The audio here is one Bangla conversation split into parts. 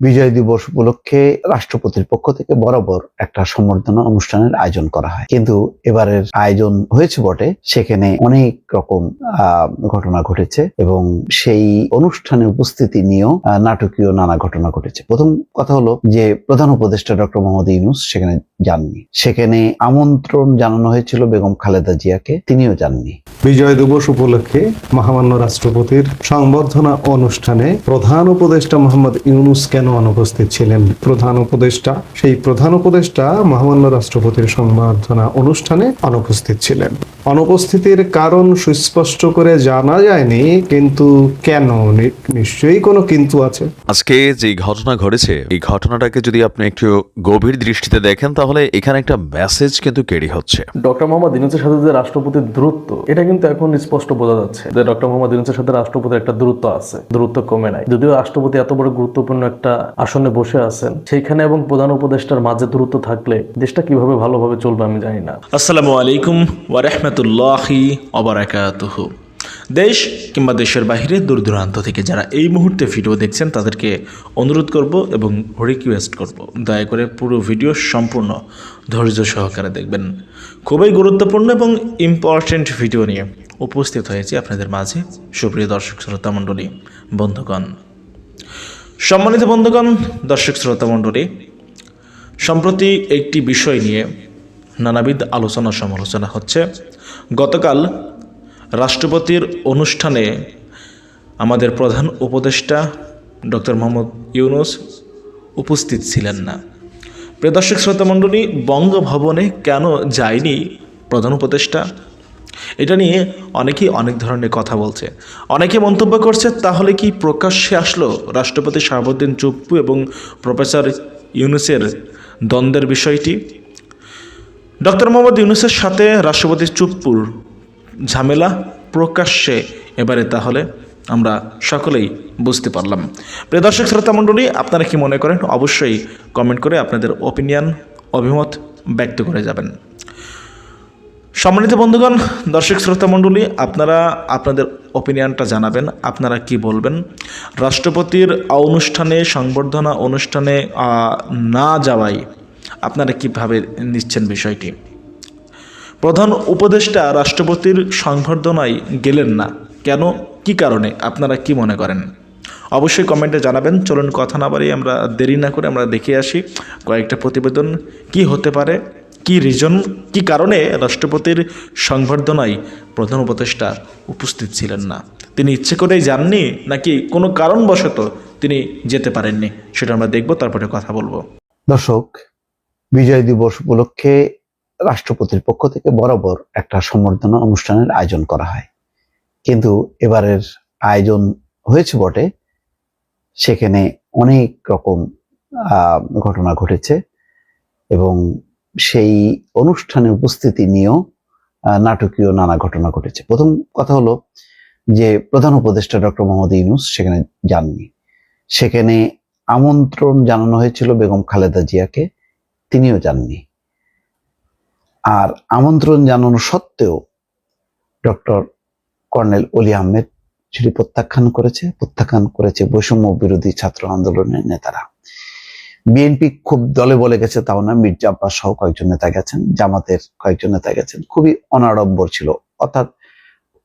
বিজয় দিবস উপলক্ষে রাষ্ট্রপতির পক্ষ থেকে বরাবর একটা সম্বর্ধনা অনুষ্ঠানের আয়োজন করা হয়। কিন্তু এবারের আয়োজন হয়েছে বটে, সেখানে অনেক রকম ঘটনা ঘটেছে এবং সেই অনুষ্ঠানে উপস্থিতি নিয়েও নাটকীয় নানা ঘটনা ঘটেছে। প্রথম কথা হলো যে, প্রধান উপদেষ্টা ডক্টর মোহাম্মদ ইউনুস সেখানে যাননি। সেখানে আমন্ত্রণ জানানো হয়েছিল বেগম খালেদা জিয়াকে, তিনিও যাননি। বিজয় দিবস উপলক্ষে মহামান্য রাষ্ট্রপতির সংবর্ধনা অনুষ্ঠানে প্রধান উপদেষ্টা মোহাম্মদ ইউনুস কেন অনুপস্থিত ছিলেন প্রধান উপদেষ্টা? সেই প্রধান উপদেষ্টা মহামান্য রাষ্ট্রপতির সংবর্ধনা অনুষ্ঠানে অনুপস্থিত ছিলেন। অনুপস্থিতির কারণ সুস্পষ্ট করে জানা যায়নি কিন্তু কেন? নিশ্চয়ই কোনো কিন্তু আছে। আজকে যে ঘটনা ঘটেছে এই ঘটনাটাকে যদি আপনি একটু গভীর দৃষ্টিতে দেখেন তাহলে এখানে একটা মেসেজ কিন্তু ক্যারি হচ্ছে। ডক্টর মোহাম্মদ ইউনুসের সাথে যে রাষ্ট্রপতির দূরত্ব এটা কিন্তু এখন স্পষ্ট বোঝা যাচ্ছে যে ডক্টর মোহাম্মদ ইউনুসের সাথে রাষ্ট্রপতির একটা দূরত্ব আছে। দূরত্ব কমে নাই। যদিও রাষ্ট্রপতি এত বড় গুরুত্বপূর্ণ একটা আসনে বসে আছেন, সেইখানে এবং প্রধান উপদেষ্টার মাঝে দূরত্ব থাকলে দেশটা কীভাবে ভালোভাবে চলবে আমি জানি না। আসসালামু আলাইকুম ওয়ারহমতুল্লাহি অবরাকাতুহু দেশ কিংবা দেশের বাইরে দূর দূরান্ত থেকে যারা এই মুহূর্তে ভিডিও দেখছেন, তাদেরকে অনুরোধ করব এবং রিকোয়েস্ট করব। দয়া করে পুরো ভিডিও সম্পূর্ণ ধৈর্য সহকারে দেখবেন। খুবই গুরুত্বপূর্ণ এবং ইম্পর্ট্যান্ট ভিডিও নিয়ে উপস্থিত হয়েছি আপনাদের মাঝে। সুপ্রিয় দর্শক, শ্রোতা মণ্ডলী, বন্ধুগণ সম্মানিত বন্ধুগণ, দর্শক শ্রোতা মণ্ডলী, সম্প্রতি একটি বিষয় নিয়ে নানাবিধ আলোচনা সমালোচনা হচ্ছে। গতকাল রাষ্ট্রপতির অনুষ্ঠানে আমাদের প্রধান উপদেষ্টা ডক্টর মোহাম্মদ ইউনুস উপস্থিত ছিলেন না। প্রিয় দর্শক শ্রোতামণ্ডলী বঙ্গভবনে কেন যায়নি প্রধান উপদেষ্টা? এটা নিয়ে অনেকেই অনেক ধরনের কথা বলছে। অনেকে মন্তব্য করছে, তাহলে কি প্রকাশ্যে আসলো রাষ্ট্রপতি শাহাবুদ্দিন চুপ্পু এবং প্রফেসর ইউনুসের দ্বন্দ্বের বিষয়টি? ডক্টর মোহাম্মদ ইউনুসের সাথে রাষ্ট্রপতি চুপ্পুর ঝামেলা প্রকাশ্যে এবারে তাহলে আমরা সকলেই বুঝতে পারলাম। প্রিয় দর্শক, শ্রোতা মণ্ডলী, আপনারা কি মনে করেন? অবশ্যই কমেন্ট করে আপনাদের ওপিনিয়ন অভিমত ব্যক্ত করে যাবেন। সম্মানিত বন্ধুগণ, দর্শক শ্রোতা মণ্ডলী, আপনারা আপনাদের ওপিনিয়নটা জানাবেন, আপনারা কি বলবেন? রাষ্ট্রপতির অনুষ্ঠানে সংবর্ধনা অনুষ্ঠানে না যাওয়াই আপনারা কীভাবে নিচ্ছেন বিষয়টি? প্রধান উপদেষ্টা রাষ্ট্রপতির সংবর্ধনায় গেলেন না। কেন? কি কারণে? আপনারা কি মনে করেন? অবশ্যই কমেন্টে জানাবেন। চলুন কথা না বাড়িয়ে আমরা দেরি না করে আমরা দেখে আসি কয়েকটা প্রতিবেদন। কি হতে পারে? কি রিজন কি কারণে রাষ্ট্রপতির সংবর্ধনায় প্রধান উপদেষ্টা উপস্থিত ছিলেন না? তিনি ইচ্ছে করেই যাননি, নাকি কোনো কারণবশত তিনি যেতে পারেননি? সেটা আমরা দেখব, তারপরে কথা বলব। দর্শক, বিজয় দিবস উপলক্ষে রাষ্ট্রপতির পক্ষ থেকে বরাবর একটা সম্বর্ধনা অনুষ্ঠানের আয়োজন করা হয়। কিন্তু এবারের আয়োজন হয়েছে বটে। সেখানে অনেক রকম ঘটনা ঘটেছে এবং সেই অনুষ্ঠানে উপস্থিতি নিয়েও নাটকীয় নানা ঘটনা ঘটেছে। প্রথম কথা হলো যে প্রধান উপদেষ্টা ডক্টর মোহাম্মদ ইউনুস সেখানে যাননি। সেখানে আমন্ত্রণ জানানো হয়েছিল বেগম খালেদা জিয়াকে, তিনিও যাননি। আর আমন্ত্রণ জানানো সত্ত্বেও ডক্টর কর্নেল অলি আহমেদ সেটি প্রত্যাখ্যান করেছে। প্রত্যাখ্যান করেছে বৈষম্য বিরোধী ছাত্র আন্দোলনের নেতারা। বিএনপি খুব দলে বলে গেছে, তাও না। মির্জা আব্বাস সহ কয়েকজন নেতা গেছেন, জামাতের কয়েকজন নেতা গেছেন। খুবই অনাড়ম্বর ছিল। অর্থাৎ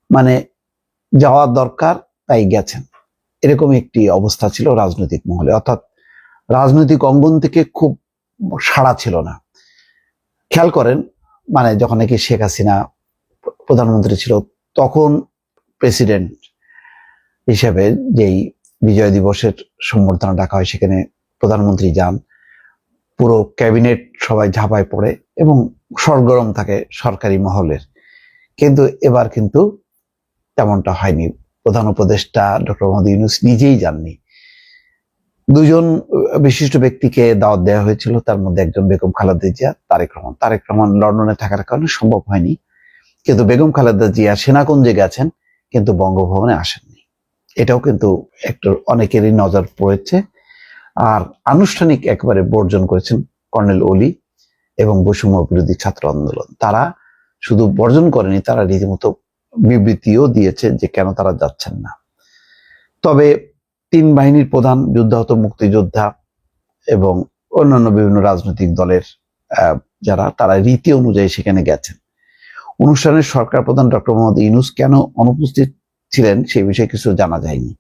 মানে যাওয়া দরকার, তাই গেছেন। এরকম একটি অবস্থা ছিল রাজনৈতিক মহলে। অর্থাৎ রাজনৈতিক অঙ্গন থেকে খুব সাড়া ছিল না। খেয়াল করেন মানে যখন নাকি শেখ হাসিনা প্রধানমন্ত্রী ছিল, তখন প্রেসিডেন্ট হিসেবে যেই বিজয় দিবসের সম্বর্ধনা ডাকা হয়, সেখানে প্রধানমন্ত্রী যান, পুরো ক্যাবিনেট সবাই ঝাঁপায় পড়ে এবং সরগরম থাকে সরকারি মহলের। কিন্তু এবার কিন্তু তেমনটা হয়নি। প্রধান উপদেষ্টা ডক্টর মোহাম্মদ ইউনুস নিজেই যাননি। দুজন বিশিষ্ট ব্যক্তিকে দাওয়াত দেওয়া হয়েছিল, তার মধ্যে একজন বেগম খালেদা জিয়া, তারেক রহমান। তারেক রহমান লন্ডনে থাকার কারণে সম্ভব হয়নি। কিন্তু বেগম খালেদা জিয়া সেনাকুঞ্জে গেছেন কিন্তু বঙ্গভবনে আসেননি। এটাও কিন্তু একটু অনেকেরই নজর পড়েছে। আর আনুষ্ঠানিক একবারে বর্জন করেছেন কর্নেল ওলি এবং বৈষম্য বিরোধী ছাত্র আন্দোলন। তারা শুধু বর্জন করেনি, তারা রীতিমতো বিবৃতিও দিয়েছে যে কেন তারা যাচ্ছেন না। তবে তিন বাহিনীর প্রধান যুদ্ধাহত মুক্তিযোদ্ধা এবং অন্যান্য বিভিন্ন রাজনৈতিক দলের যারা, তারা রীতি অনুযায়ী সেখানে গেছেন। অনুষ্ঠানে সরকার প্রধান ডক্টর মোহাম্মদ ইউনুস কেন অনুপস্থিত ছিলেন সেই বিষয়ে কিছু জানা যায়নি।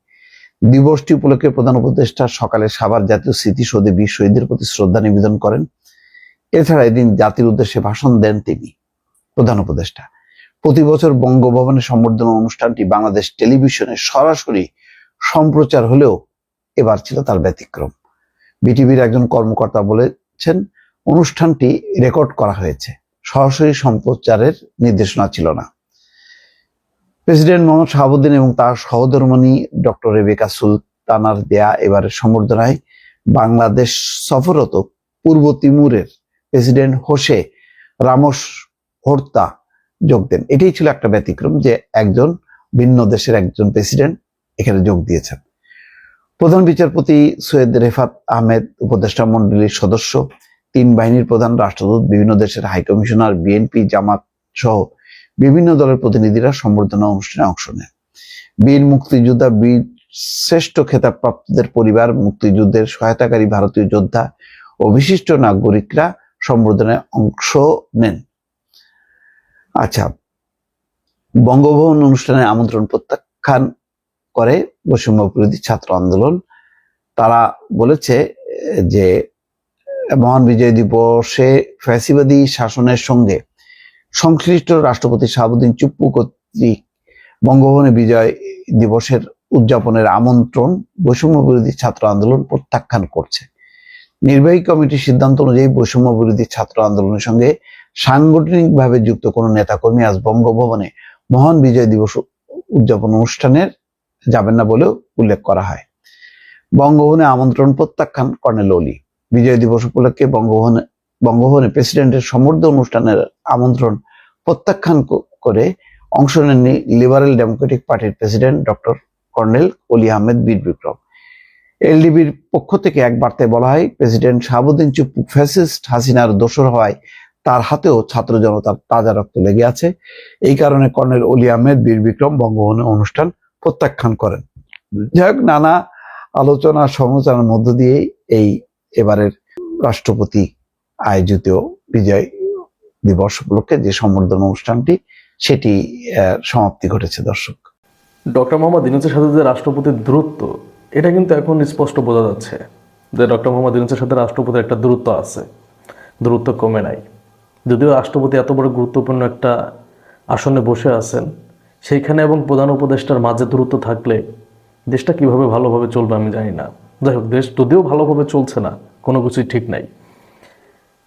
দিবসটি উপলক্ষে প্রধান উপদেষ্টা সকালে সাভার জাতীয় স্মৃতিসৌধে বীর শহীদদের প্রতি শ্রদ্ধা নিবেদন করেন। এছাড়া এদিন জাতির উদ্দেশ্যে ভাষণ দেন তিনি। প্রধান উপদেষ্টা, প্রতি বছর বঙ্গভবনের সম্বর্ধনা অনুষ্ঠানটি বাংলাদেশ টেলিভিশনে সরাসরি সম্প্রচার হলেও এবার ছিল তার ব্যতিক্রম। বিটিভির একজন কর্মকর্তা বলেছেন, অনুষ্ঠানটি রেকর্ড করা হয়েছে। সরাসরি সম্প্রচারের নির্দেশনা ছিল না। প্রেসিডেন্ট মোহাম্মদ শাহাবুদ্দিন এবং তার সহধর্মণী ডক্টর রেবেকা সুলতানার দেয়া এবারের সম্বর্ধনায় বাংলাদেশ সফররত পূর্ব তিমুরের প্রেসিডেন্ট হোসে রামোস হোর্তা যোগ দেন। এটাই ছিল একটা ব্যতিক্রম যে একজন ভিন্ন দেশের একজন প্রেসিডেন্ট এখানে যোগ দিয়েছেন। প্রধান বিচারপতি সৈয়দ রেফাত আহমেদ, উপদেষ্টা মন্ডলীর সদস্য, তিন বাহিনীর প্রধান, রাষ্ট্রদূত, বিভিন্ন দেশের হাইকমিশনার, বিএনপি, জামাত সহ বিভিন্ন দলের প্রতিনিধিরা সম্বর্ধনা অনুষ্ঠানে অংশ নেন। বীর মুক্তিযোদ্ধা বীর শ্রেষ্ঠ খেতাবপ্রাপ্তদের পরিবার, মুক্তিযুদ্ধের সহায়তাকারী ভারতীয় যোদ্ধা ও বিশিষ্ট নাগরিকরা সম্বর্ধনায় অংশ নেন। আচ্ছা বঙ্গভবন অনুষ্ঠানে আমন্ত্রণ প্রত্যাখ্যান করে বৈষম্য বিরোধী ছাত্র আন্দোলন। তারা বলেছে যে মহান বিজয় দিবসে ফ্যাসিবাদী শাসনের সঙ্গে সংশ্লিষ্ট রাষ্ট্রপতি শাহাবুদ্দিন চুপ্পু কর্তৃক বঙ্গভবনে বিজয় দিবসের উদযাপনের আমন্ত্রণ বৈষম্য বিরোধী ছাত্র আন্দোলন প্রত্যাখ্যান করছে। নির্বাহী কমিটির সিদ্ধান্ত অনুযায়ী বৈষম্য বিরোধী ছাত্র আন্দোলনের সঙ্গে সাংগঠনিকভাবে যুক্ত কোনো নেতাকর্মী আজ বঙ্গভবনে মহান বিজয় দিবস উদযাপন অনুষ্ঠানের যাবেন না বলেও উল্লেখ করা হয়। বঙ্গভবনে আমন্ত্রণ প্রত্যাখ্যান কর্নেল অলি। বিজয় দিবস উপলক্ষে বঙ্গভবনে বঙ্গভবনে প্রেসিডেন্টের সমর্থ অনুষ্ঠানের আমন্ত্রণ প্রত্যাখ্যান করে অংশ নেননি লিবারেল ডেমোক্রেটিক পার্টির president doctor colonel Oli Ahmed বীর বিক্রম। এলডিবির পক্ষ থেকে এক বার্তায় বলা হয়, প্রেসিডেন্ট শাহাবুদ্দিন চুপ্পু ফ্যাসিস্ট হাসিনার দোসর হওয়ায় তার হাতেও ছাত্র জনতার তাজা রক্ত লেগে আছে। এই কারণে কর্নেল অলি আহমেদ বীর বিক্রম বঙ্গভবনে অনুষ্ঠান প্রত্যাখ্যান করেন। যাই হোক, নানা আলোচনা, সমালোচনার মধ্য দিয়ে এই এবারের রাষ্ট্রপতি আয়োজিত বিজয় দিবস উপলক্ষে যে সম্বর্ধনা অনুষ্ঠানটি, সেটি সমাপ্তি ঘটেছে, দর্শক। ডক্টর মোহাম্মদ ইউনুসের সাথে যে রাষ্ট্রপতির দূরত্ব, এটা কিন্তু এখন স্পষ্ট বোঝা যাচ্ছে যে ডক্টর মোহাম্মদ ইউনুসের সাথে রাষ্ট্রপতির একটা দূরত্ব আছে। দূরত্ব কমে নাই। যদিও রাষ্ট্রপতি এত বড় গুরুত্বপূর্ণ একটা আসনে বসে আছেন, সেইখানে এবং প্রধান উপদেষ্টার মাঝে দূরত্ব থাকলে দেশটা কীভাবে ভালোভাবে চলবে আমি জানি না। যাই হোক, দেশ যদিও ভালোভাবে চলছে না, কোনো কিছুই ঠিক নাই।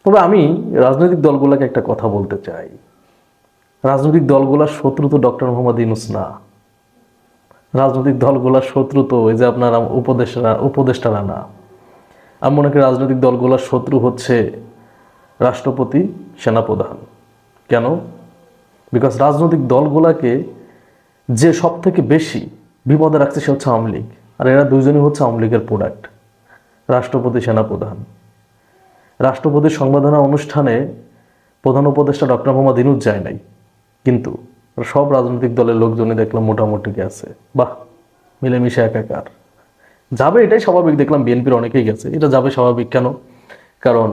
তবে আমি রাজনৈতিক দলগুলোকে একটা কথা বলতে চাই। রাজনৈতিক দলগুলোর শত্রু তো ডক্টর মোহাম্মদ ইউনুস না। রাজনৈতিক দলগুলোর শত্রু তো ওই যে আপনার আম- উপদেষ্টারা না। আমি মনে করি রাজনৈতিক দলগুলোর শত্রু হচ্ছে রাষ্ট্রপতি, সেনাপ্রধান। কেন? বিকজ রাজনৈতিক দলগুলাকে যে সব থেকে বেশি বিপদে রাখছে সে হচ্ছে আওয়ামী লীগ। আর এরা দুইজনই হচ্ছে আওয়ামী লীগের প্রোডাক্ট রাষ্ট্রপতি, সেনাপ্রধান। রাষ্ট্রপতির সংবর্ধনা অনুষ্ঠানে প্রধান উপদেষ্টা ডক্টর মোহাম্মদ ইনুজ যায় নাই। কিন্তু সব রাজনৈতিক দলের লোকজনই দেখলাম মোটামুটি গেছে বাহ, মিলেমিশে একাকার। যাবে এটাই স্বাভাবিক, দেখলাম বিএনপির অনেকেই গেছে। এটা যাবে স্বাভাবিক কেন? কারণ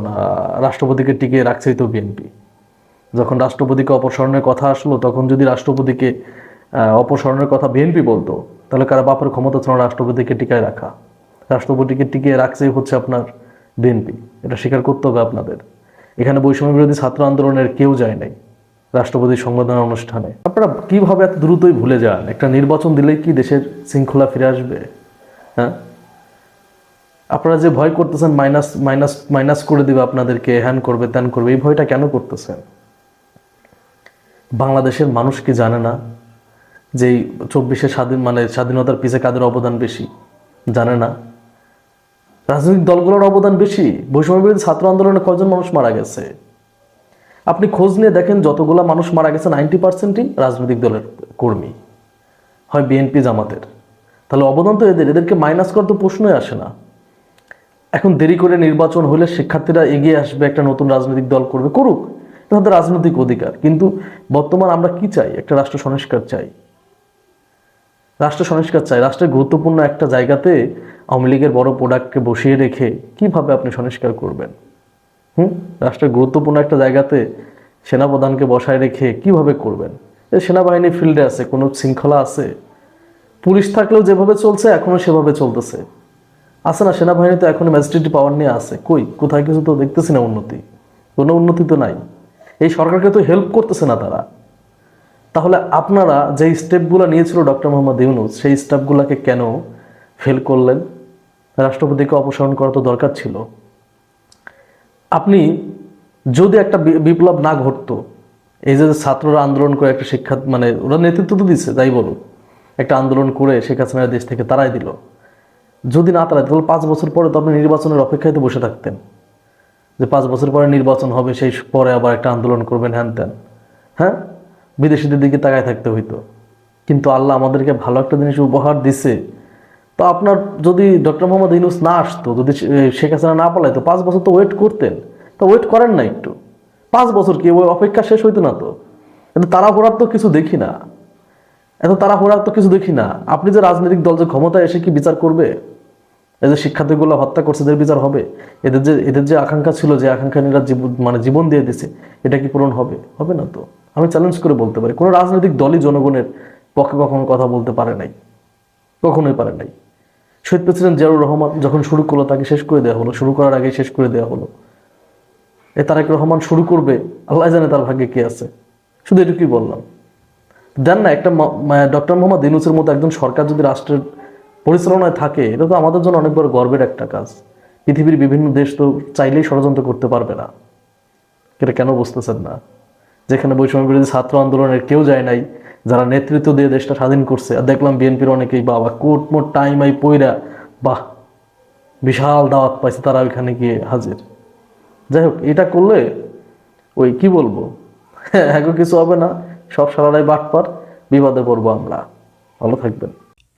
রাষ্ট্রপতিকে টিকিয়ে রাখছেই তো বিএনপি। যখন রাষ্ট্রপতিকে অপসারণের কথা আসলো, তখন যদি রাষ্ট্রপতিকে অপসারণের কথা বিএনপি বলতো, তাহলে কারা বাপের ক্ষমতা ছিল রাষ্ট্রপতিকে টিকায় রাখা? রাষ্ট্রপতিকে টিকিয়ে রাখছেই হচ্ছে আপনার বিএনপি। এটা স্বীকার করতে হবে আপনাদের। এখানে বৈষম্য বিরোধী ছাত্র আন্দোলনের কেউ যায় নাই রাষ্ট্রপতির সংবর্ধনা অনুষ্ঠানে। আপনারা কীভাবে এত দ্রুতই ভুলে যান? একটা নির্বাচন দিলেই কি দেশের শৃঙ্খলা ফিরে আসবে? হ্যাঁ? আপনারা যে ভয় করতেছেন, মাইনাস মাইনাস মাইনাস করে দিবে আপনাদেরকে, হ্যান করবে, ত্যান করবে, এই ভয়টা কেন করতেছেন? বাংলাদেশের মানুষ কি জানে না যে চব্বিশে স্বাধীন মানে স্বাধীনতার পিছে কাদের অবদান বেশি? জানে না। রাজনৈতিক দলগুলোর অবদান বেশি। বৈষম্য বিরোধী ছাত্র আন্দোলনে কয়জন মানুষ মারা গেছে? আপনি খোঁজ নিয়ে দেখেন যতগুলা মানুষ মারা গেছে, নাইনটি পার্সেন্টই রাজনৈতিক দলের কর্মী। হয় বিএনপি জামাতের। তাহলে অবদান তো এদের, এদেরকে মাইনাস করার তো প্রশ্নই আসে না। এখন দেরি করে নির্বাচন হলে শিক্ষার্থীরা এগিয়ে আসবে, একটা নতুন রাজনৈতিক দল করবে, করুক। এটা তাদের রাজনৈতিক অধিকার। কিন্তু বর্তমান আমরা কি চাই? একটা রাষ্ট্র সংস্কার চাই। রাষ্ট্র সংস্কার চাই। রাষ্ট্রের গুরুত্বপূর্ণ একটা জায়গাতে আওয়ামী লীগের বড় প্রোডাক্টকে বসিয়ে রেখে কীভাবে আপনি সংস্কার করবেন? হুম? রাষ্ট্রের গুরুত্বপূর্ণ একটা জায়গাতে সেনাপ্রধানকে বসায় রেখে কীভাবে করবেন? এই সেনাবাহিনী ফিল্ডে আছে, কোনো শৃঙ্খলা আছে? পুলিশ থাকলেও যেভাবে চলছে এখনও সেভাবে চলতেছে। আছে না সেনাবাহিনী তো এখনও ম্যাজিস্ট্রেট পাওয়ার নিয়ে আছে। কই? কোথায় কিছু তো দেখতেছি না উন্নতি। কোনো উন্নতি তো নাই। এই সরকারকে তো হেল্প করতেছে না তারা। তাহলে আপনারা যে স্টেপগুলো নিয়েছিল ডক্টর মোহাম্মদ ইউনুস, সেই স্টেপগুলোকে কেন ফেল করলেন? রাষ্ট্রপতিকে অপসারণ করা তো দরকার ছিল। আপনি যদি একটা বিপ্লব না ঘটতো, এই যে ছাত্ররা আন্দোলন করে একটা শিক্ষা মানে ওরা নেতৃত্ব তো দিচ্ছে যাই বলুক একটা আন্দোলন করে শেখ হাসিনার দেশ থেকে তারাই দিল। যদি না তারাই তাহলে পাঁচ বছর পরে তো আপনি নির্বাচনের অপেক্ষায় তো বসে থাকতেন। যে পাঁচ বছর পরে নির্বাচন হবে, সেই পরে আবার একটা আন্দোলন করবেন, হ্যান ত্যান। হ্যাঁ? বিদেশিদের দিকে তাকায় থাকতে হইতো। কিন্তু আল্লাহ আমাদেরকে ভালো একটা জিনিস উপহার দিছে তো আপনার যদি ডক্টর মোহাম্মদ ইউনুস না আসতো, যদি শেখ হাসিনা না পালাইতো, পাঁচ বছর তো ওয়েট করতেন। তো ওয়েট করেন না একটু। পাঁচ বছর কি ওই অপেক্ষা শেষ হইতো না তো? কিন্তু তাড়াহুড়ার তো কিছু দেখি না। এত তাড়াহুড়ার তো কিছু দেখি না। আপনি যে রাজনৈতিক দল যে ক্ষমতায় এসে কি বিচার করবে? যে শিক্ষার্থীগুলো হত্যা করছে, এদের বিচার হবে? এদের যে এদের যে আকাঙ্ক্ষা ছিল, যে আকাঙ্ক্ষা নিয়ে মানে জীবন দিয়ে দিছে এটা কি পূরণ হবে? হবে না তো? আমি চ্যালেঞ্জ করে বলতে পারি, কোনো রাজনৈতিক দলই জনগণের পক্ষে কখনো কথা বলতে পারে নাই। কখনোই পারে নাই। শহীদ প্রেসিডেন্ট জিয়াউর রহমান যখন শুরু করল, তাকে শেষ করে দেওয়া হলো, শুরু করার আগে শেষ করে দেওয়া হলো। এ তারেক রহমান শুরু করবে, আল্লাহ জানে তার ভাগ্যে কি আছে। শুধু এটুকুই বললাম। দেন না, একটা ডক্টর মোহাম্মদ ইউনুসের মতো একজন সরকার যদি রাষ্ট্রের পরিচালনায় থাকে, এটা তো আমাদের জন্য অনেক বড় গর্বের একটা কাজ। পৃথিবীর বিভিন্ন দেশ তো চাইলেই ষড়যন্ত্র করতে পারবে না। এটা কেন বুঝতেছেন না? যেখানে বৈষম্য বিরোধী ছাত্র আন্দোলনের কেউ যায় নাই যারা নেতৃত্ব দিয়ে দেশটা স্বাধীন করছে, আর দেখলাম বিএনপির অনেকেই, বাবা, কোট মোট টাইম আই পইরা, বাহ, বিশাল দাওয়াত পাইছে তারা ওইখানে গিয়ে হাজির। যাই হোক, এটা করলে ওই কি বলব? এখন কিছু হবে না, সব সারারাই বাটপার, বিবাদে পড়ব আমরা। ভালো থাকবেন।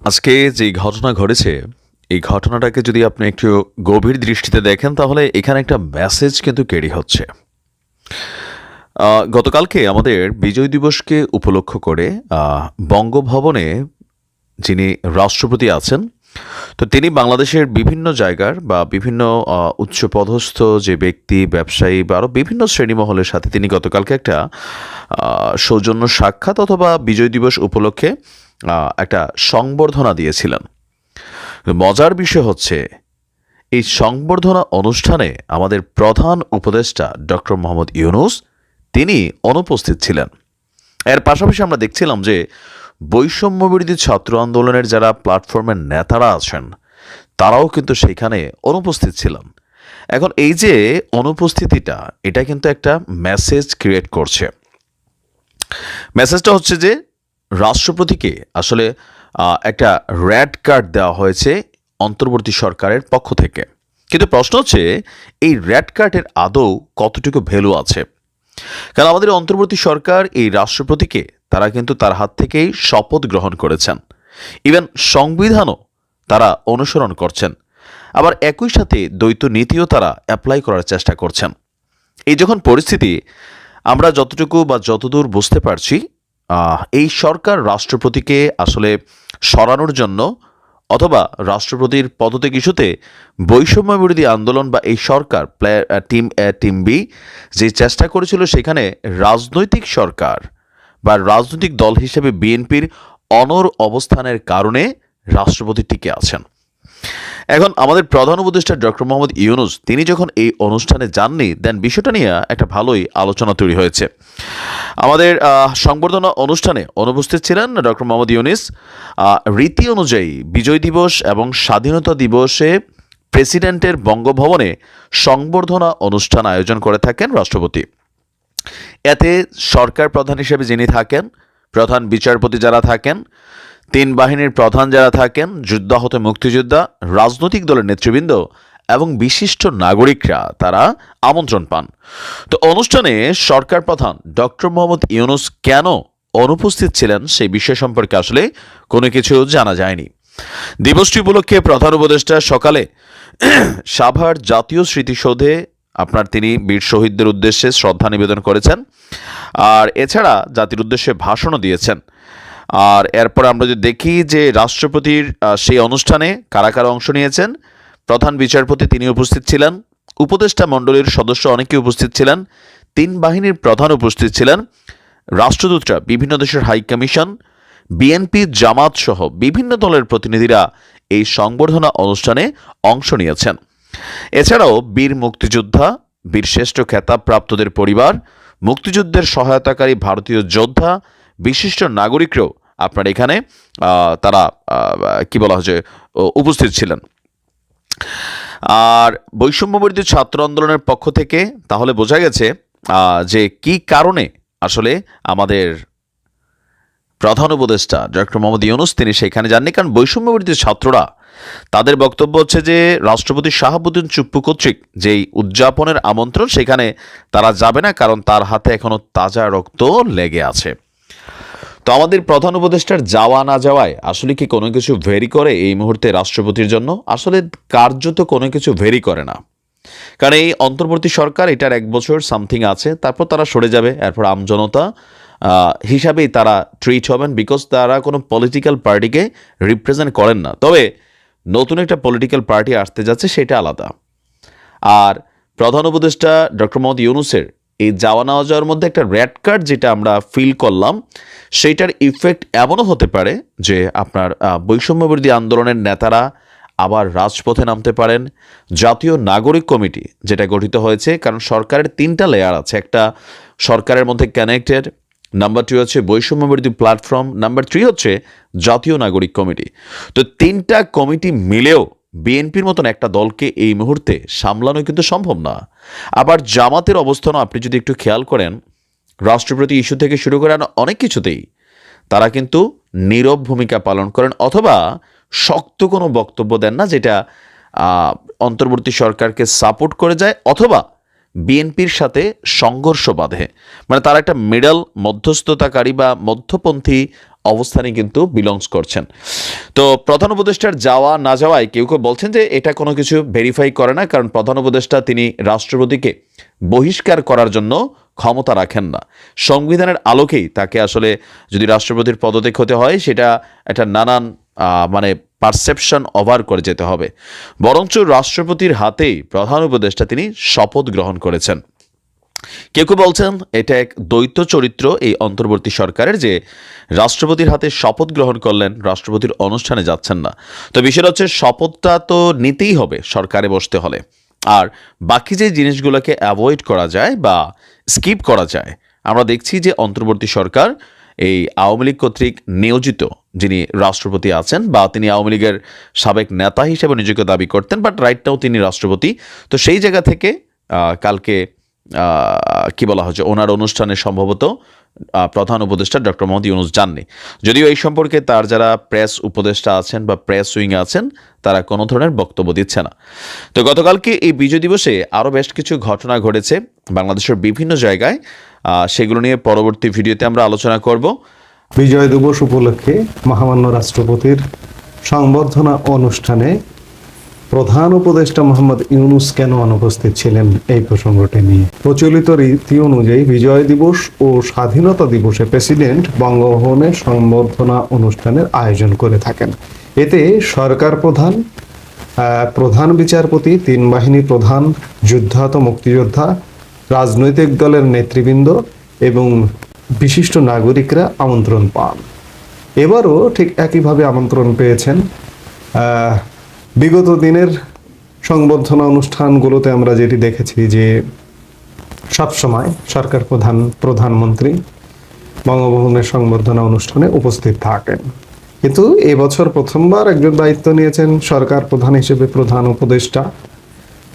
আজকে যে ঘটনা ঘটেছে, এই ঘটনাটাকে যদি আপনি একটু গভীর দৃষ্টিতে দেখেন, তাহলে এখানে একটা মেসেজ কিন্তু ক্যারি হচ্ছে। গতকালকে আমাদের বিজয় দিবসকে উপলক্ষ করে বঙ্গভবনে যিনি রাষ্ট্রপতি আছেন, তো তিনি বাংলাদেশের বিভিন্ন জায়গার বা বিভিন্ন উচ্চপদস্থ যে ব্যক্তি, ব্যবসায়ী বা আরও বিভিন্ন শ্রেণীমহলের সাথে তিনি গতকালকে একটা সৌজন্য সাক্ষাৎ অথবা বিজয় দিবস উপলক্ষে একটা সংবর্ধনা দিয়েছিলেন। মজার বিষয় হচ্ছে, এই সংবর্ধনা অনুষ্ঠানে আমাদের প্রধান উপদেষ্টা ডক্টর মোহাম্মদ ইউনুস তিনি অনুপস্থিত ছিলেন। এর পাশাপাশি আমরা দেখছিলাম যে বৈষম্য বিরোধী ছাত্র আন্দোলনের যারা প্ল্যাটফর্মের নেতারা আছেন, তারাও কিন্তু সেখানে অনুপস্থিত ছিলেন। এখন এই যে অনুপস্থিতিটা, এটা কিন্তু একটা মেসেজ ক্রিয়েট করছে। মেসেজটা হচ্ছে যে, রাষ্ট্রপতিকে আসলে একটা রেড কার্ড দেওয়া হয়েছে অন্তর্বর্তী সরকারের পক্ষ থেকে। কিন্তু প্রশ্ন হচ্ছে, এই রেড কার্ডের আদৌ কতটুকু ভ্যালু আছে? কারণ আমাদের অন্তর্বর্তী সরকার এই রাষ্ট্রপতিকে তারা কিন্তু তার হাত থেকেই শপথ গ্রহণ করেছেন। ইভেন সংবিধানও তারা অনুসরণ করছেন। আবার একই সাথে দ্বৈত নীতিও তারা অ্যাপ্লাই করার চেষ্টা করছেন। এই যখন পরিস্থিতি আমরা যতটুকু বা যতদূর বুঝতে পারছি এই সরকার রাষ্ট্রপতিকে আসলে সরানোর জন্য অথবা রাষ্ট্রপতির পদত্যাগ ইস্যুতে বৈষম্য বিরোধী আন্দোলন বা এই সরকার টিম এ টিম বি যে চেষ্টা করেছিল সেখানে রাজনৈতিক সরকার বা রাজনৈতিক দল হিসেবে বিএনপির অনর অবস্থানের কারণে রাষ্ট্রপতি টিকে আছেন। এখন আমাদের প্রধান উপদেষ্টা ডক্টর মোহাম্মদ ইউনুস, তিনি যখন এই অনুষ্ঠানে যাননি দেন বিষয়টা নিয়ে একটা ভালোই আলোচনা তৈরি হয়েছে। আমাদের সংবর্ধনা অনুষ্ঠানে অনুপস্থিত ছিলেন ডক্টর মোহাম্মদ ইউনিস। রীতি অনুযায়ী বিজয় দিবস এবং স্বাধীনতা দিবসে প্রেসিডেন্টের বঙ্গভবনে সংবর্ধনা অনুষ্ঠান আয়োজন করে থাকেন রাষ্ট্রপতি। এতে সরকার প্রধান হিসেবে যিনি থাকেন, প্রধান বিচারপতি যারা থাকেন তিন বাহিনীর প্রধান যারা থাকেন, যুদ্ধাহত মুক্তিযোদ্ধা, রাজনৈতিক দলের নেতৃবৃন্দ এবং বিশিষ্ট নাগরিকরা, তারা আমন্ত্রণ পান। তো অনুষ্ঠানে সরকার প্রধান ডক্টর মোহাম্মদ ইউনুস কেন অনুপস্থিত ছিলেন সেই বিষয় সম্পর্কে আসলে কোনো কিছু জানা যায়নি। দিবসটি উপলক্ষে প্রধান উপদেষ্টা সকালে সাভার জাতীয় স্মৃতিসৌধে আপনার তিনি বীর শহীদদের উদ্দেশ্যে শ্রদ্ধা নিবেদন করেছেন। আর এছাড়া জাতির উদ্দেশ্যে ভাষণও দিয়েছেন। আর এরপর আমরা যদি দেখি যে রাষ্ট্রপতির সেই অনুষ্ঠানে কারা কারা অংশ নিয়েছেন, প্রধান বিচারপতি তিনি উপস্থিত ছিলেন, উপদেষ্টা মণ্ডলীর সদস্য অনেকে উপস্থিত ছিলেন, তিন বাহিনীর প্রধান উপস্থিত ছিলেন, রাষ্ট্রদূতরা, বিভিন্ন দেশের হাই কমিশন, বিএনপি, জামাত সহ বিভিন্ন দলের প্রতিনিধিরা এই সংবর্ধনা অনুষ্ঠানে অংশ নিয়েছেন। এছাড়াও বীর মুক্তিযোদ্ধা বীরশ্রেষ্ঠ খেতাবপ্রাপ্তদের পরিবার, মুক্তিযুদ্ধের সহায়তাকারী ভারতীয় যোদ্ধা, বিশিষ্ট নাগরিকরাও আপনার এখানে তারা কি বলা হচ্ছে উপস্থিত ছিলেন। আর বৈষম্যবর্তী ছাত্র আন্দোলনের পক্ষ থেকে তাহলে বোঝা গেছে যে কি কারণে আসলে আমাদের প্রধান উপদেষ্টা ডক্টর মোহাম্মদ ইউনুস তিনি সেখানে যাননি। কারণ বৈষম্যবর্তী ছাত্ররা, তাদের বক্তব্য হচ্ছে যে, রাষ্ট্রপতি শাহাবুদ্দিন চুপ্পু কর্তৃক যেই উদযাপনের আমন্ত্রণ, সেখানে তারা যাবে না কারণ তার হাতে এখনও তাজা রক্ত লেগে আছে। তো আমাদের প্রধান উপদেষ্টার যাওয়া না যাওয়ায় আসলে কি কোনো কিছু ভেরি করে এই মুহূর্তে রাষ্ট্রপতির জন্য? আসলে কার্যত কোনো কিছু ভেরি করে না। কারণ এই অন্তর্বর্তী সরকার, এটার এক বছর সামথিং আছে, তারপর তারা সরে যাবে, এরপর আমজনতা হিসাবেই তারা ট্রিট হবেন বিকজ তারা কোনো পলিটিক্যাল পার্টিকে রিপ্রেজেন্ট করেন না। তবে নতুন একটা পলিটিক্যাল পার্টি আসতে যাচ্ছে, সেটা আলাদা। আর প্রধান উপদেষ্টা ডক্টর মোহাম্মদ ইউনুসের এই যাওয়া নেওয়া যাওয়ার মধ্যে একটা রেড কার্ড যেটা আমরা ফিল করলাম, সেইটার ইফেক্ট এমনও হতে পারে যে আপনার বৈষম্যবিরোধী আন্দোলনের নেতারা আবার রাজপথে নামতে পারেন। জাতীয় নাগরিক কমিটি যেটা গঠিত হয়েছে, কারণ সরকারের তিনটা লেয়ার আছে। একটা সরকারের মধ্যে কানেক্টেড নাম্বার টু হচ্ছে বৈষম্যবিরোধী প্ল্যাটফর্ম নাম্বার থ্রি হচ্ছে জাতীয় নাগরিক কমিটি। তো তিনটা কমিটি মিলেও বিএনপির মতন একটা দলকে এই মুহূর্তে সামলানো কিন্তু সম্ভব না। আবার জামাতের অবস্থানও আপনি যদি একটু খেয়াল করেন, রাষ্ট্রপতি ইস্যু থেকে শুরু করে অনেক কিছুতেই তারা কিন্তু নীরব ভূমিকা পালন করেন অথবা শক্ত কোনো বক্তব্য দেন না যেটা অন্তর্বর্তী সরকারকে সাপোর্ট করে যায় অথবা বিএনপির সাথে সংঘর্ষ বাঁধে। মানে তারা একটা মিডল মধ্যস্থতাকারী বা মধ্যপন্থী অবস্থানে কিন্তু বিলংস করছেন। তো প্রধান উপদেষ্টার যাওয়া না যাওয়ায় কেউ কেউ বলছেন যে এটা কোনো কিছু ভেরিফাই করে না, কারণ প্রধান উপদেষ্টা তিনি রাষ্ট্রপতিকে বহিষ্কার করার জন্য ক্ষমতা রাখেন না। সংবিধানের আলোকেই তাকে আসলে যদি রাষ্ট্রপতির পদত্যাগ হতে হয়, সেটা একটা নানান মানে পারসেপশন ওভার করে যেতে হবে। বরঞ্চ রাষ্ট্রপতির হাতেই প্রধান উপদেষ্টা তিনি শপথ গ্রহণ করেছেন। কেউ কেউ বলছেন? এটা এক দ্বৈত চরিত্র এই অন্তর্বর্তী সরকারের যে রাষ্ট্রপতির হাতে শপথ গ্রহণ করলেন, রাষ্ট্রপতির অনুষ্ঠানে যাচ্ছেন না। তো বিষয়টা হচ্ছে শপথটা তো নিতেই হবে সরকারে বসতে হলে। আর বাকি যে জিনিসগুলোকে অ্যাভয়েড করা যায় বা স্কিপ করা যায়, আমরা দেখছি যে অন্তর্বর্তী সরকার এই আওয়ামী লীগ কর্তৃক নিয়োজিত যিনি রাষ্ট্রপতি আছেন বা তিনি আওয়ামী লীগের সাবেক নেতা হিসেবে নিজেকে দাবি করতেন বাট রাইট নাও তিনি রাষ্ট্রপতি। তো সেই জায়গা থেকে কালকে কি বলা হচ্ছে, ওনার অনুষ্ঠানে সম্ভবত প্রধান উপদেষ্টা ডক্টর মোহাম্মদ ইউনুস যাননি। যদিও এই সম্পর্কে তার যারা প্রেস উপদেষ্টা আছেন বা প্রেস উইং আছেন, তারা কোনো ধরনের বক্তব্য দিচ্ছে না। তো গতকালকে এই বিজয় দিবসে আরও বেশ কিছু ঘটনা ঘটেছে বাংলাদেশের বিভিন্ন জায়গায়। সেগুলো নিয়ে পরবর্তী ভিডিওতে আমরা আলোচনা করব। বিজয় দিবস উপলক্ষে মহামান্য রাষ্ট্রপতির সংবর্ধনা অনুষ্ঠানে প্রধান উপদেষ্টা মোহাম্মদ ইউনুস কেন অনুপস্থিত ছিলেন এই প্রসঙ্গটি নিয়ে? প্রচলিত রীতি অনুযায়ী বিজয় দিবস ও স্বাধীনতা দিবসে প্রেসিডেন্ট বঙ্গভবনে সংবর্ধনা অনুষ্ঠানের আয়োজন করে থাকেন। এতে সরকার প্রধান প্রধান বিচারপতি, তিন বাহিনী প্রধান, যুদ্ধাহত মুক্তিযোদ্ধা, রাজনৈতিক দলের নেতৃবৃন্দ এবং বিশিষ্ট নাগরিকরা আমন্ত্রণ পান। এবারও ঠিক একইভাবে আমন্ত্রণ পেয়েছেন বিগত দিনের সংবর্ধনা অনুষ্ঠানগুলোতে আমরা যেটি দেখেছি যে সবসময় সরকার প্রধান, প্রধানমন্ত্রী বঙ্গভবনের সংবর্ধনা অনুষ্ঠানে উপস্থিত থাকেন। কিন্তু এবছর প্রথমবার একজন দায়িত্ব নিয়েছেন সরকার প্রধান হিসেবে প্রধান উপদেষ্টা।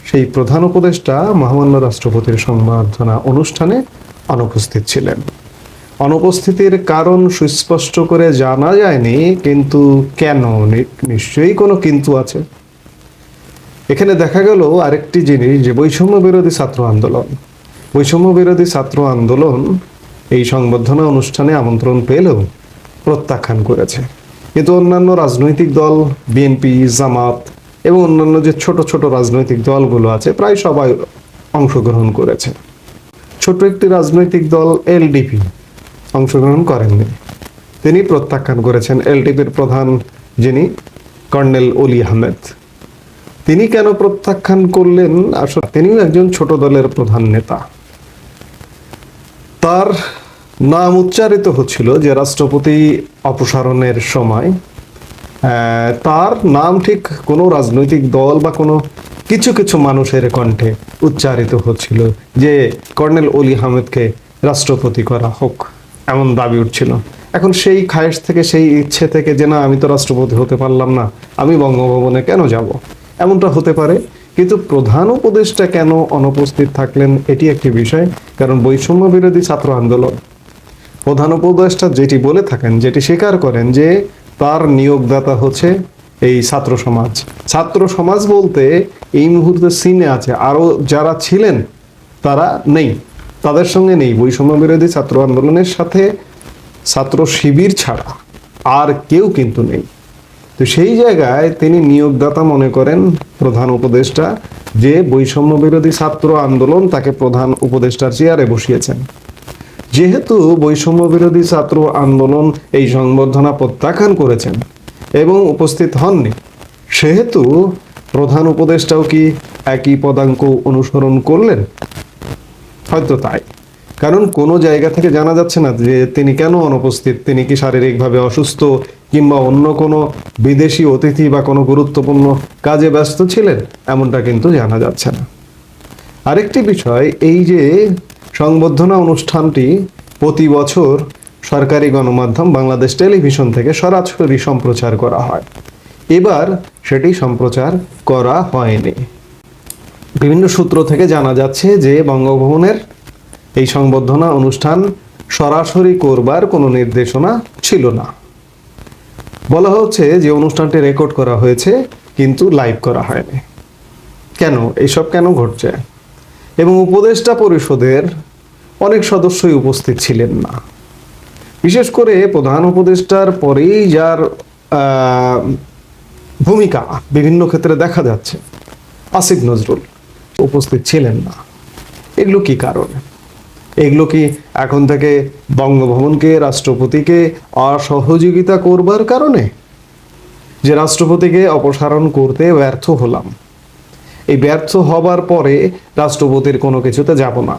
সেই প্রধান উপদেষ্টা মহামান্য রাষ্ট্রপতির সংবর্ধনা অনুষ্ঠানে অনুপস্থিত ছিলেন। অনুপস্থিতির কারণ সুস্পষ্ট করে জানা যায়নি, কিন্তু কেন? নিশ্চয়ই কোনো কিন্তু আছে। এখানে দেখা গেল আরেকটি জিনিস যে বৈষম্য বিরোধী ছাত্র আন্দোলন। বৈষম্য বিরোধী ছাত্র আন্দোলন এই সংবর্ধনা অনুষ্ঠানে আমন্ত্রণ পেলেও প্রত্যাখ্যান করেছে। কিন্তু অন্যান্য রাজনৈতিক দল বিএনপি জামাত এবং অন্যান্য যে ছোট ছোট রাজনৈতিক দলগুলো আছে, প্রায় সবাই অংশগ্রহণ করেছে। ছোট একটি রাজনৈতিক দল এলডিপি অংশগ্রহণ করেননি। তিনি প্রত্যাখ্যান করেছেন এলটিপির প্রধান, যিনি কর্নেল অলি আহমেদ। তিনি কেন প্রত্যাখ্যান করলেন? আসলে তিনিও একজন ছোট দলের প্রধান নেতা। তার নাম উচ্চারিত হচ্ছিল যে রাষ্ট্রপতি অপসারণের সময় তার নাম ঠিক কোনো রাজনৈতিক দল বা কোনো কিছু কিছু মানুষের কণ্ঠে উচ্চারিত হচ্ছিল যে কর্নেল অলি আহমেদকে রাষ্ট্রপতি করা হোক। এমন দাবি উঠছিল। এখন সেই খায়েশ থেকে, সেই ইচ্ছে থেকে যে না, আমি তো রাষ্ট্রপতি হতে পারলাম না, আমি বঙ্গভবনে কেন যাব? এমনটা হতে পারে, কিন্তু প্রধান উপদেষ্টা কেন অনুপস্থিত থাকলেন, এটি একটি বিষয়, কারণ বৈষম্য বিরোধী ছাত্র আন্দোলন। প্রধান উপদেষ্টা যেটি বলে থাকেন, যেটি স্বীকার করেন যে তার নিয়োগদাতা হচ্ছে এই ছাত্র সমাজ। ছাত্র সমাজ বলতে এই মুহূর্তে সিনে আছে আরও যারা ছিলেন, তারা নেই। তাদের সঙ্গে নেই। বৈষম্য বিরোধী ছাত্র আন্দোলনের সাথে ছাত্র শিবির ছাড়া আর কেউ কিন্তু নেই। তো সেই জায়গায় তিনি নিয়োগদাতা মনে করেন প্রধান উপদেষ্টা, যে বৈষম্য বিরোধী ছাত্র আন্দোলন তাকে প্রধান উপদেষ্টার চেয়ারে বসিয়েছেন। যেহেতু বৈষম্য বিরোধী ছাত্র আন্দোলন এই সংবর্ধনা প্রত্যাখ্যান করেছেন এবং উপস্থিত হননি, সেহেতু প্রধান উপদেষ্টাও কি একই পদাঙ্ক অনুসরণ করলেন? হয়তো তাই। কারণ কোনো জায়গা থেকে জানা যাচ্ছে না যে তিনি কেন অনুপস্থিত, তিনি কি শারীরিকভাবে অসুস্থ কিংবা অন্য কোনো বিদেশি অতিথি বা কোনো গুরুত্বপূর্ণ কাজে ব্যস্ত ছিলেন, এমনটা কিন্তু জানা যাচ্ছে না। আরেকটি বিষয়, এই যে সংবর্ধনা অনুষ্ঠানটি প্রতি বছর সরকারি গণমাধ্যম বাংলাদেশ টেলিভিশন থেকে সরাসরি সম্প্রচার করা হয়। এবার সেটি সম্প্রচার করা হয়নি। বিভিন্ন সূত্র থেকে জানা যাচ্ছে যে বঙ্গভবনের এই সংবর্ধনা অনুষ্ঠান সরাসরি করবার কোনো নির্দেশনা ছিল না। বলা হচ্ছে যে অনুষ্ঠানটি রেকর্ড করা হয়েছে, কিন্তু লাইভ করা হয়নি। কেন? এইসব কেন ঘটছে? এবং উপদেষ্টা পরিষদের অনেক সদস্যই উপস্থিত ছিলেন না। বিশেষ করে প্রধান উপদেষ্টার পরেই যার ভূমিকা বিভিন্ন ক্ষেত্রে দেখা যাচ্ছে। আসিফ নজরুল। উপস্থিত ছিলেন না। এগুলো কি কারণে? এগুলো কি এখন থেকে বঙ্গভবনকে, রাষ্ট্রপতিকে অসহযোগিতা করবার কারণে? যে রাষ্ট্রপতিকে অপসারণ করতে ব্যর্থ হলাম। এই ব্যর্থ হবার পরে রাষ্ট্রপতির কোনো কিছুতে যাব না।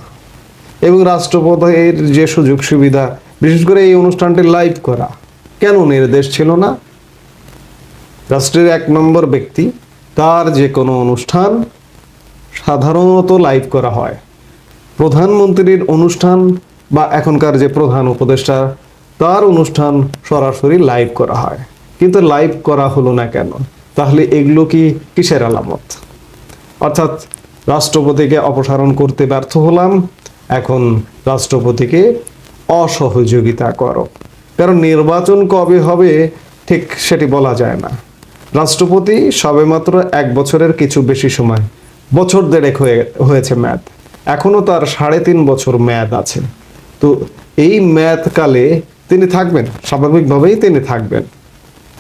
এবং রাষ্ট্রপতির যে সুযোগ সুবিধা, বিশেষ করে এই অনুষ্ঠানটি লাইভ করা, কেন নির্দেশ ছিল না? রাষ্ট্রের এক নম্বর ব্যক্তি, তার যে কোনো অনুষ্ঠান সাধারণত লাইভ করা হয়। প্রধানমন্ত্রীর অনুষ্ঠান বা এখনকার যে প্রধান উপদেষ্টা, তার অনুষ্ঠান সরাসরি লাইভ করা হয়। কিন্তু লাইভ করা হলো না কেন? তাহলে এগুলো কি কিসের আলামত? অর্থাৎ রাষ্ট্রপতিকে অপসারণ করতে ব্যর্থ হলাম, এখন রাষ্ট্রপতিকে অসহযোগিতা করো। কারণ নির্বাচন কবে হবে ঠিক সেটি বলা যায় না। রাষ্ট্রপতি সবেমাত্র এক বছরের কিছু বেশি সময় বছর দেড়েক হয়ে হয়েছে ম্যাথ। এখনও তার সাড়ে তিন বছর মেয়াদ আছে। তো এই মেয়াদকালে তিনি থাকবেন, স্বাভাবিকভাবেই তিনি থাকবেন।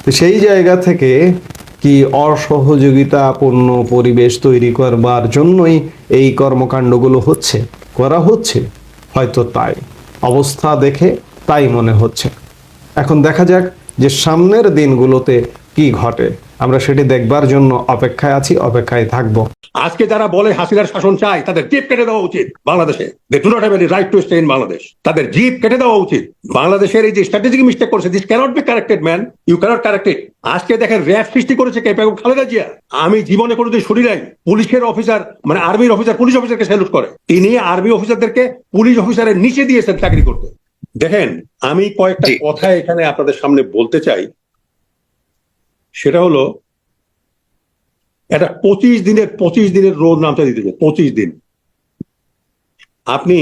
তো সেই জায়গা থেকে কি অসহযোগিতাপূর্ণ পরিবেশ তৈরি করবার জন্যই এই কর্মকাণ্ডগুলো হচ্ছে, করা হচ্ছে? হয়তো তাই। অবস্থা দেখে তাই মনে হচ্ছে। এখন দেখা যাক যে সামনের দিনগুলোতে কি ঘটে। আমরা সেটি দেখবার জন্য অপেক্ষায় আছি অপেক্ষায় থাকব। আজকে যারা বলে হাসিনার শাসন চায় তাদের জিপ কেটে দেওয়া উচিত বাংলাদেশে। They do not have any right to stay in Bangladesh তাদের জিপ কেটে দেওয়া উচিত। বাংলাদেশের এই যে স্ট্র্যাটেজিক মিস্টেক করেছে this cannot be corrected man you cannot correct it আজকে দেখেন র্যাব সৃষ্টি করেছে কে? বেগম খালেদা জিয়া। আমি জীবনে কোনোদিন শুনি নাই পুলিশের অফিসার মানে আর্মির অফিসার পুলিশ অফিসারকে স্যালুট করে। তিনি আর্মি অফিসারদেরকে পুলিশ অফিসারের নিচে দিয়েছেন চাকরি করতে। দেখেন আমি কয়েকটা কথা এখানে আপনাদের সামনে বলতে চাই। সেটা হলো একটা পঁচিশ দিনের পঁচিশ দিনের রোদ নামটা দিতেছে পঁচিশ দিন। আপনি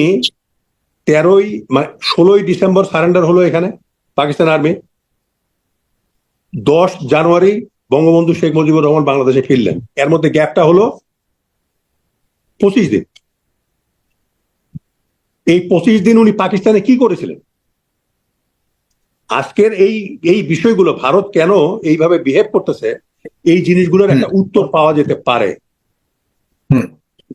তেরোই মানে ষোলোই ডিসেম্বর সারেন্ডার হলো এখানে, পাকিস্তান আর্মি। দশ জানুয়ারি বঙ্গবন্ধু শেখ মুজিবুর রহমান বাংলাদেশে ফিরলেন। এর মধ্যে গ্যাপটা হলো পঁচিশ দিন। এই পঁচিশ দিন উনি পাকিস্তানে কি করেছিলেন? আজকের এই এই বিষয়গুলো ভারত কেন এইভাবে বিহেভ করতেছে এই জিনিসগুলোর একটা উত্তর পাওয়া যেতে পারে।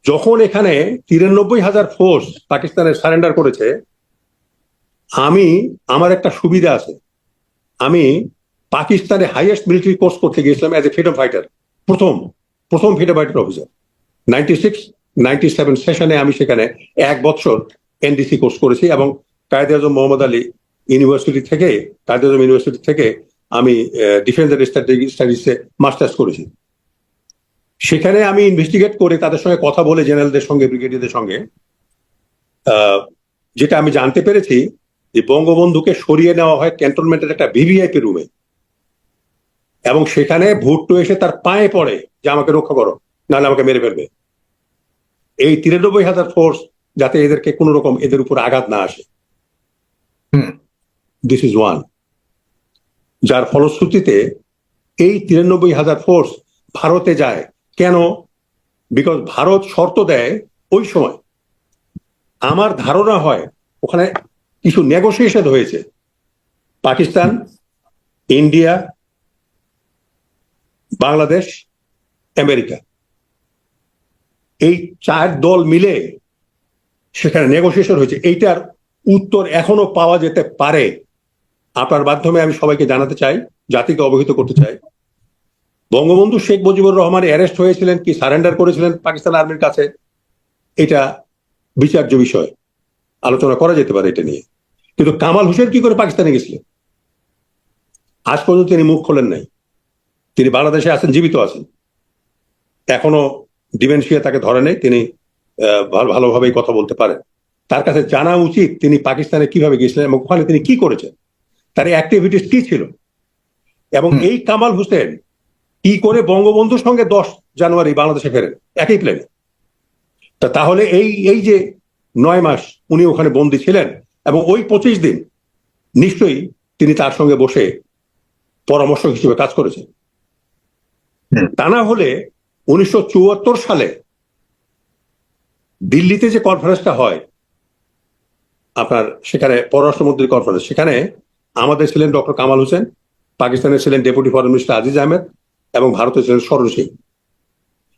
যখন এখানে তিরানব্বই হাজার ফোর্স পাকিস্তানের সারেন্ডার করেছে আমি আমার একটা সুবিধা আছে। আমি পাকিস্তানে হাইয়েস্ট মিলিটারি কোর্স করতে গিয়েছিলাম এজ এ ফ্রিডম ফাইটার প্রথম প্রথম freedom fighter officer ninety six ninety seven সেশনে আমি সেখানে এক বছর এনডিসি কোর্স করেছি এবং কায়দ আজম মোহাম্মদ আলী ইউনিভার্সিটি থেকে আজম ইউনিভার্সিটি থেকে আমি ডিফেন্স স্ট্র্যাটেজিক স্টাডিজে মাস্টার্স করেছি। সেখানে আমি ইনভেস্টিগেট করে তাদের সঙ্গে কথা বলে জেনারেলদের সঙ্গে ব্রিগেডিয়ারদের সঙ্গে যেটা আমি জানতে পেরেছি যে বঙ্গবন্ধুকে সরিয়ে নেওয়া হয় ক্যান্টনমেন্টের একটা ভিভিআইপি রুমে এবং সেখানে ভুট্টো এসে তার পায়ে পড়ে যে আমাকে রক্ষা করো, নাহলে আমাকে মেরে ফেলবে। এই তিরানব্বই হাজার ফোর্স যাতে এদেরকে কোন রকম এদের উপর আঘাত না আসে। দিস ইজ ওয়ান যার ফলশ্রুতিতে এই তিরানব্বই হাজার ফোর্স ভারতে যায়। কেন? বিকজ ভারত শর্ত দেয় ওই সময়। আমার ধারণা হয় ওখানে কিছু নেগোসিয়েশন হয়েছে। Pakistan, India, Bangladesh, America. এই চার দল মিলে সেখানে নেগোসিয়েশন হয়েছে। এইটার উত্তর এখনও পাওয়া যেতে পারে। আপনার মাধ্যমে আমি সবাইকে জানাতে চাই, জাতিকে অবহিত করতে চাই। বঙ্গবন্ধু শেখ মুজিবুর রহমান অ্যারেস্ট হয়েছিলেন কি, সারেন্ডার করেছিলেন পাকিস্তান আর্মির কাছে? এটা বিচার্য বিষয়। আলোচনা করা যেতে পারে এটা নিয়ে। কিন্তু কামাল হোসেন কি করে পাকিস্তানে গেছিলেন? আজ পর্যন্ত তিনি মুখ খোলেন নাই। তিনি বাংলাদেশে আছেন, জীবিত আছেন। এখনও ডিমেনশিয়া তাকে ধরে নেই, তিনি ভালোভাবেই কথা বলতে পারেন। তার কাছে জানা উচিত তিনি পাকিস্তানে কীভাবে গেছিলেন এবং ওখানে তিনি কি করেছেন। তার অ্যাক্টিভিটিস কি ছিল? এবং এই কামাল হোসেন কি করে বঙ্গবন্ধুর সঙ্গে দশ জানুয়ারি বাংলাদেশে ফেরেন? একই প্লেনে তা তাহলে এই এই যে নয় মাস উনি ওখানে বন্দী ছিলেন এবং ওই পঁচিশ দিন নিশ্চয়ই তিনি তার সঙ্গে বসে পরামর্শক হিসেবে কাজ করেছেন। তা না হলে উনিশশো চুয়াত্তর সালে দিল্লিতে যে কনফারেন্সটা হয় আপনার সেখানে পররাষ্ট্রমন্ত্রীর কনফারেন্স সেখানে আমাদের ছিলেন ডক্টর কামাল হোসেন পাকিস্তানের ছিলেন deputy foreign minister Aziz Ahmed এবং ভারতের ছিলেন সরণ সিং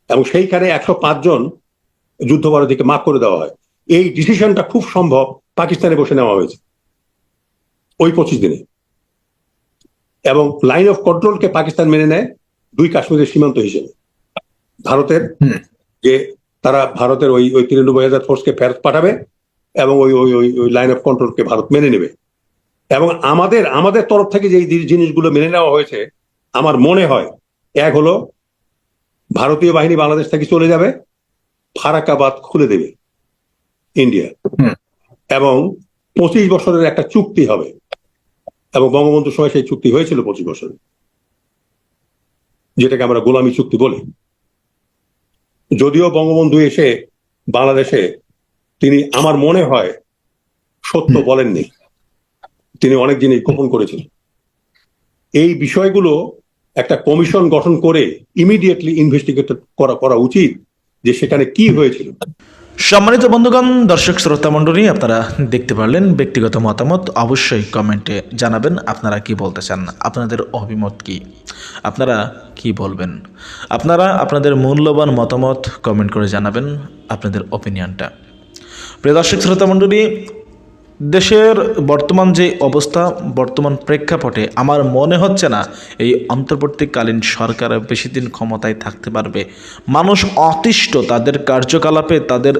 এবং সেইখানে একশো জন যুদ্ধবরদীকে মাফ করে দেওয়া হয়। এই ডিসিশনটা খুব সম্ভব পাকিস্তানে বসে নেওয়া হয়েছে। ওই পঁচিশ দিনে। এবং লাইন অফ কন্ট্রোলকে পাকিস্তান মেনে নেয় দুই কাশ্মীরের সীমান্ত হিসেবে। ভারতের যে তারা ভারতের ওই ওই তিরানব্বই হাজার ফোর্সকে ফেরত পাঠাবে এবং ওই ওই ওই ওই লাইন অফ কন্ট্রোলকে ভারত মেনে নেবে। এবং আমাদের আমাদের তরফ থেকে যে জিনিসগুলো মেনে নেওয়া হয়েছে আমার মনে হয় এক হলো ভারতীয় বাহিনী বাংলাদেশ থেকে চলে যাবে ফারাকাবাদ খুলে দেবে ইন্ডিয়া। এবং পঁচিশ বছরের একটা চুক্তি হবে এবং বঙ্গবন্ধুর সময় সেই চুক্তি হয়েছিল পঁচিশ বছরে যেটাকে আমরা গোলামী চুক্তি বলি। যদিও বঙ্গবন্ধু এসে বাংলাদেশে তিনি আমার মনে হয় সত্য বলেননি। তিনি অনেক জিনিস গোপন করেছিলেন এই বিষয়গুলো একটা কমিশন গঠন করে ইমিডিয়েটলি ইনভেস্টিগেট করা করা উচিত যে সেখানে কি হয়েছিল। সম্মানিত বন্ধুগণ, দর্শক শ্রোতা মণ্ডলী, আপনারা দেখতে পারলেন ব্যক্তিগত মতামত, অবশ্যই কমেন্টে জানাবেন আপনারা কি বলতে চান, আপনাদের অভিমত কি, আপনারা কি বলবেন। আপনারা আপনাদের মূল্যবান মতামত কমেন্ট করে জানাবেন আপনাদের অপিনিয়নটা প্রিয় দর্শক শ্রোতা মণ্ডলী দেশের বর্তমান যে অবস্থা, বর্তমান প্রেক্ষাপটে আমার মনে হচ্ছে না এই অন্তর্বর্তীকালীন সরকার বেশি দিন ক্ষমতায় থাকতে পারবে। মানুষ অতিষ্ঠ, তাদের কার্যকলাপে, তাদের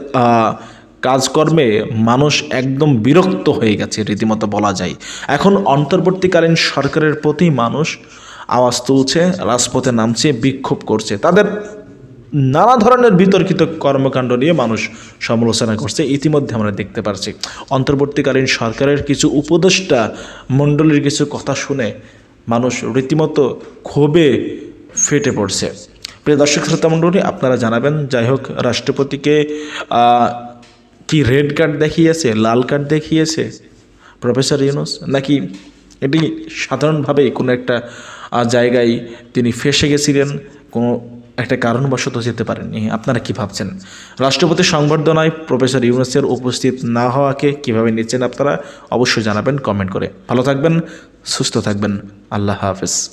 কাজকর্মে মানুষ একদম বিরক্ত হয়ে গেছে, রীতিমতো বলা যায়। এখন অন্তর্বর্তীকালীন সরকারের প্রতি মানুষ আওয়াজ তুলছে, রাজপথে নামছে, বিক্ষোভ করছে। তাদের নানা ধরনের বিতর্কিত কর্মকাণ্ড নিয়ে মানুষ সমালোচনা করছে। ইতিমধ্যে আমরা দেখতে পারছি, অন্তর্বর্তীকালীন সরকারের কিছু উপদেষ্টা মণ্ডলীর কিছু কথা শুনে মানুষ রীতিমতো ক্ষোভে ফেটে পড়ছে। প্রিয় দর্শক শ্রোতা মণ্ডলী, আপনারা জানাবেন, যাই হোক, রাষ্ট্রপতিকে কি রেড কার্ড দেখিয়েছে, লাল কার্ড দেখিয়েছে প্রফেসর ইউনুস? নাকি এটি সাধারণভাবে কোনো একটা জায়গায় তিনি ফেসে গেছিলেন, কোনো একটা কারণবশত যেতে পারেননি। আপনারা কি ভাবছেন? রাষ্ট্রপতির সংবর্ধনায় প্রফেসর ইউনুসের উপস্থিত না হওয়াকে কীভাবে নিচ্ছেন আপনারা অবশ্যই জানাবেন কমেন্ট করে। ভালো থাকবেন, সুস্থ থাকবেন। আল্লাহ হাফেজ।